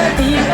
Be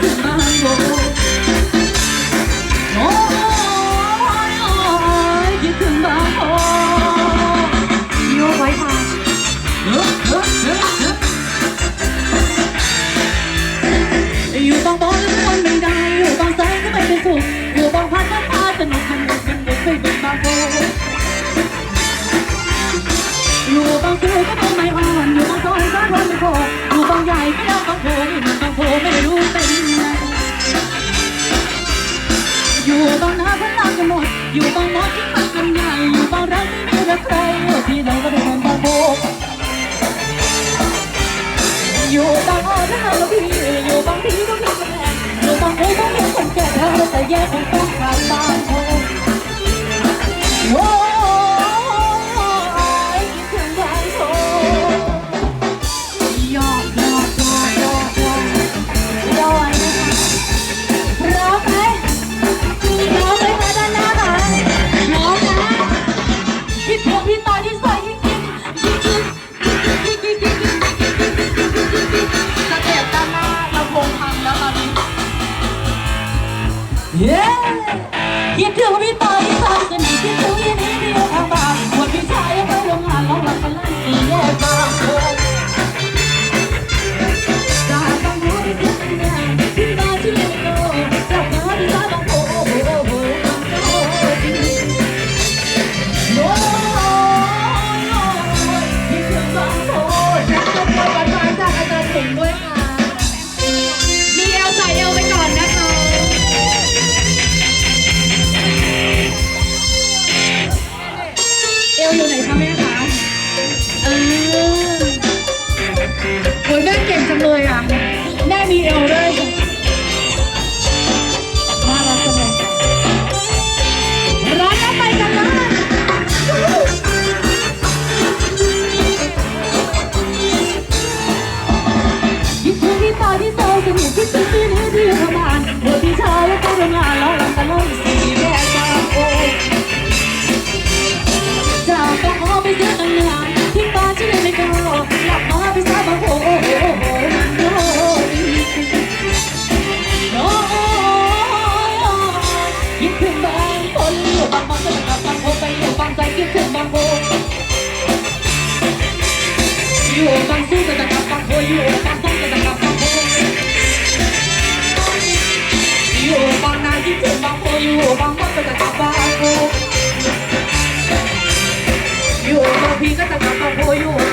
mango. อยู่บางอ้อนะฮะแล้วพี่อยู่บางทีก็มีแฟนอยู่บางผู้บางเมียคนแก่แล้วแต่แยกคนต้องขาดตา อยู่บางคนก็จะจับตับบ้ยู่